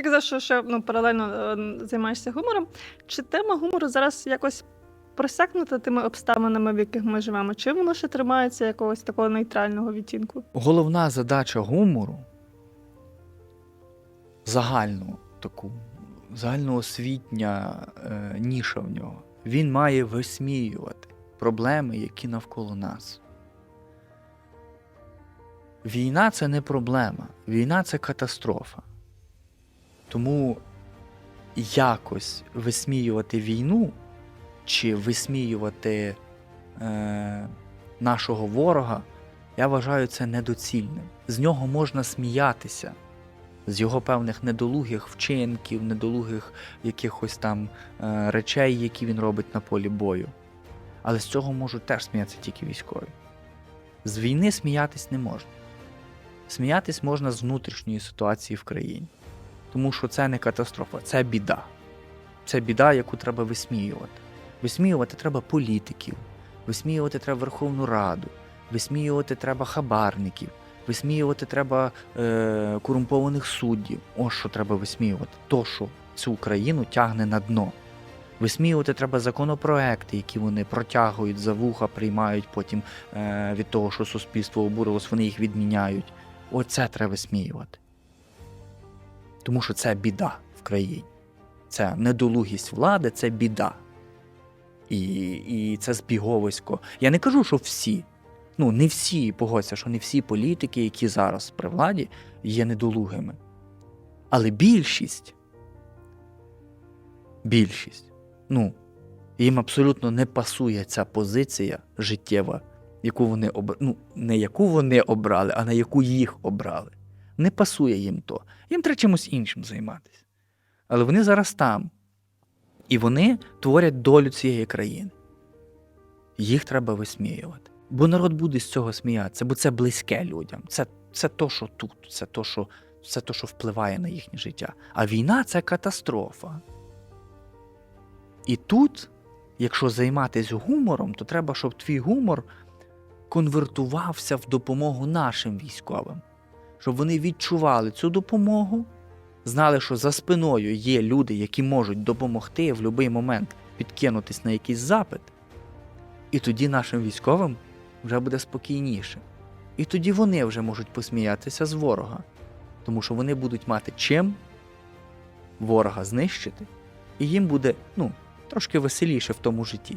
Ти казав, що ще ну, паралельно е, займаєшся гумором. Чи тема гумору зараз якось просякнута тими обставинами, в яких ми живемо? Чи воно ще тримається якогось такого нейтрального відтінку? Головна задача гумору загальну таку, загальноосвітня е, ніша в нього. Він має висміювати проблеми, які навколо нас. Війна це не проблема, війна це катастрофа. Тому якось висміювати війну чи висміювати е, нашого ворога, я вважаю це недоцільним. З нього можна сміятися, з його певних недолугих вчинків, недолугих якихось там е, речей, які він робить на полі бою. Але з цього можуть теж сміятися тільки військові. З війни сміятись не можна. Сміятись можна з внутрішньої ситуації в країні. Тому що це не катастрофа, це біда. Це біда, яку треба висміювати. Висміювати треба політиків, висміювати треба Верховну Раду, висміювати треба хабарників, висміювати треба е, корумпованих суддів. Ось що треба висміювати. То, що цю країну тягне на дно. Висміювати треба законопроекти, які вони протягують за вуха, приймають потім е, від того, що суспільство обурилось, вони їх відміняють. Оце треба висміювати. Тому що це біда в країні. Це недолугість влади, це біда. І, і це збіговисько. Я не кажу, що всі. Ну, не всі, погодься, що не всі політики, які зараз при владі, є недолугими. Але більшість, більшість, ну, їм абсолютно не пасує ця позиція життєва, яку вони обрали. Ну, не яку вони обрали, а на яку їх обрали. Не пасує їм то. Їм треба чимось іншим займатися. Але вони зараз там. І вони творять долю цієї країни. Їх треба висміювати. Бо народ буде з цього сміятися, бо це близьке людям. Це, це то, що тут, це то, що, це то, що впливає на їхнє життя. А війна це катастрофа. І тут, якщо займатися гумором, то треба, щоб твій гумор конвертувався в допомогу нашим військовим, щоб вони відчували цю допомогу, знали, що за спиною є люди, які можуть допомогти в будь-який момент підкинутись на якийсь запит. І тоді нашим військовим вже буде спокійніше. І тоді вони вже можуть посміятися з ворога, тому що вони будуть мати чим ворога знищити, і їм буде ну, трошки веселіше в тому житті.